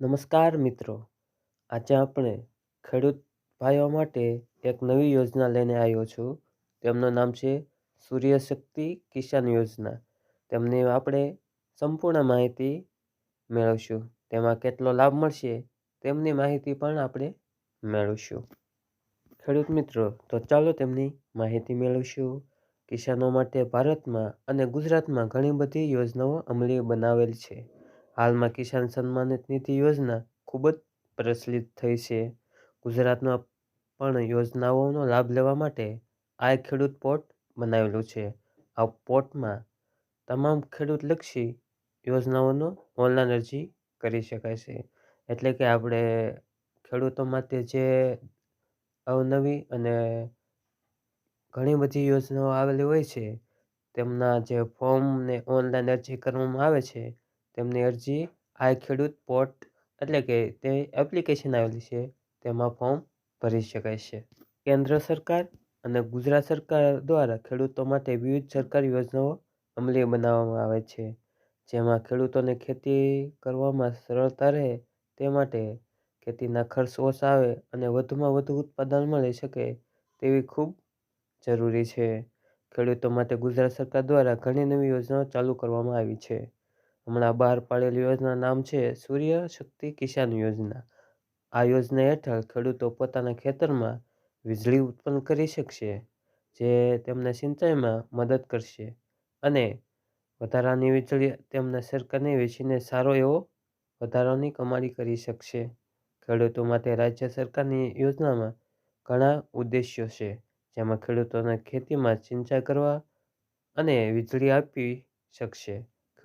નમસ્કાર મિત્રો. આજે આપણે ખેડૂત ભાઈઓ માટે એક નવી યોજના લઈને આવ્યો છું. તેમનું નામ છે સૂર્ય શક્તિ કિસાન યોજના. તેમની આપણે સંપૂર્ણ માહિતી મેળવશું. તેમાં કેટલો લાભ મળશે તેમની માહિતી પણ આપણે મેળવશું. ખેડૂત મિત્રો, તો ચાલો તેમની માહિતી મેળવશું. કિસાનો માટે ભારતમાં અને ગુજરાતમાં ઘણી બધી યોજનાઓ અમલી બનાવેલ છે. હાલમાં કિસાન સન્માનિત નિધિ યોજના ખૂબ જ પ્રચલિત થઈ છે. ગુજરાતમાં પણ યોજનાઓનો લાભ લેવા માટે આ ખેડૂત પોર્ટ બનાવેલું છે. આ પોર્ટમાં તમામ ખેડૂતલક્ષી યોજનાઓનો ઓનલાઈન અરજી કરી શકાય છે. એટલે કે આપણે ખેડૂતો માટે જે અવનવી અને ઘણી બધી યોજનાઓ આવેલી હોય છે, તેમના જે ફોર્મને ઓનલાઈન અરજી કરવામાં આવે છે તેમની અરજી આ ખેડૂત પોર્ટ એટલે કે તે એપ્લિકેશન આવેલી છે, તેમાં ફોર્મ ભરી શકાય છે. કેન્દ્ર સરકાર અને ગુજરાત સરકાર દ્વારા ખેડૂતો માટે વિવિધ સરકારી યોજનાઓ અમલી બનાવવામાં આવે છે, જેમાં ખેડૂતોને ખેતી કરવામાં સરળતા રહે તે માટે ખેતીના ખર્ચ ઓછા આવે અને વધુમાં વધુ ઉત્પાદન મળી શકે તેવી ખૂબ જરૂરી છે. ખેડૂતો માટે ગુજરાત સરકાર દ્વારા ઘણી નવી યોજનાઓ ચાલુ કરવામાં આવી છે. હમણાં બહાર પાડેલી યોજના નામ છે સૂર્ય શક્તિ કિસાન યોજના. આ યોજના હેઠળ ખેડૂતો પોતાના ખેતરમાં વીજળી ઉત્પન્ન કરી શકશે, જે તેમને સિંચાઈમાં મદદ કરશે અને વધારાની વીજળી તેમને સરકારને વેચીને સારો એવો વધારાની કમાણી કરી શકશે. ખેડૂતો માટે રાજ્ય સરકારની યોજનામાં ઘણા ઉદ્દેશ્યો છે, જેમાં ખેડૂતોને ખેતીમાં સિંચાઈ કરવા અને વીજળી આપી શકશે.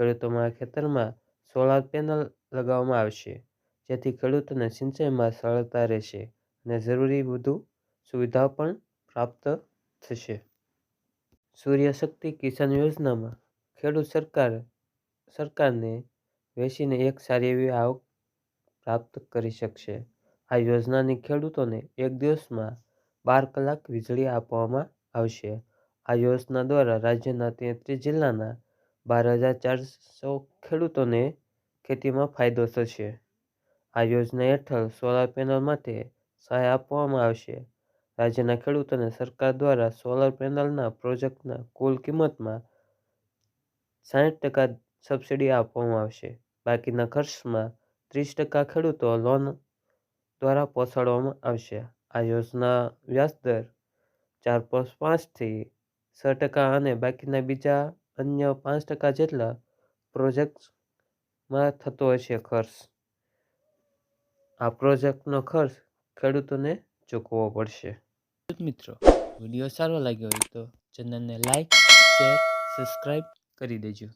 ખેડૂતોમાં ખેતરમાં સોલાર પેનલ લગાવવામાં આવશે. જેથી ખેડૂતોને સિંચાઈમાં સરળતા રહેશે અને જરૂરી વધુ સુવિધાઓ પણ પ્રાપ્ત થશે. સૂર્ય શક્તિ કિસાન યોજનામાં ખેડૂત સરકાર, સરકારને વેચીને એક સારી એવી આવક પ્રાપ્ત કરી શકશે. આ યોજનાની ખેડૂતોને એક દિવસમાં બાર કલાક વીજળી આપવામાં આવશે. આ યોજના દ્વારા રાજ્યના તેત્રીસ જિલ્લાના બાર હજાર ચારસો ખેડૂતોને ખેતીમાં ફાયદો થશે. આ યોજના હેઠળ સોલાર પેનલ માટે સહાય આપવામાં આવશે. રાજ્યના ખેડૂતોને સરકાર દ્વારા સોલાર પેનલના પ્રોજેક્ટના કુલ કિંમતમાં સાઠ ટકા સબસિડી આપવામાં આવશે. બાકીના ખર્ચમાં ત્રીસ ટકા ખેડૂતો લોન દ્વારા પહોંચાડવામાં આવશે. આ યોજના વ્યાજદર ચાર પોઈન્ટ પાંચથી છ ટકા અને બાકીના બીજા અન્ય પાંચ ટકા જેટલા પ્રોજેક્ટમાં થતો હોય છે ખર્ચ. આ પ્રોજેક્ટનો ખર્ચ ખેડૂતોને ચૂકવવો પડશે. મિત્રો, વીડિયો સારો લાગ્યો હોય તો ચેનલને લાઈક, શેર, સબસ્ક્રાઈબ કરી દેજો.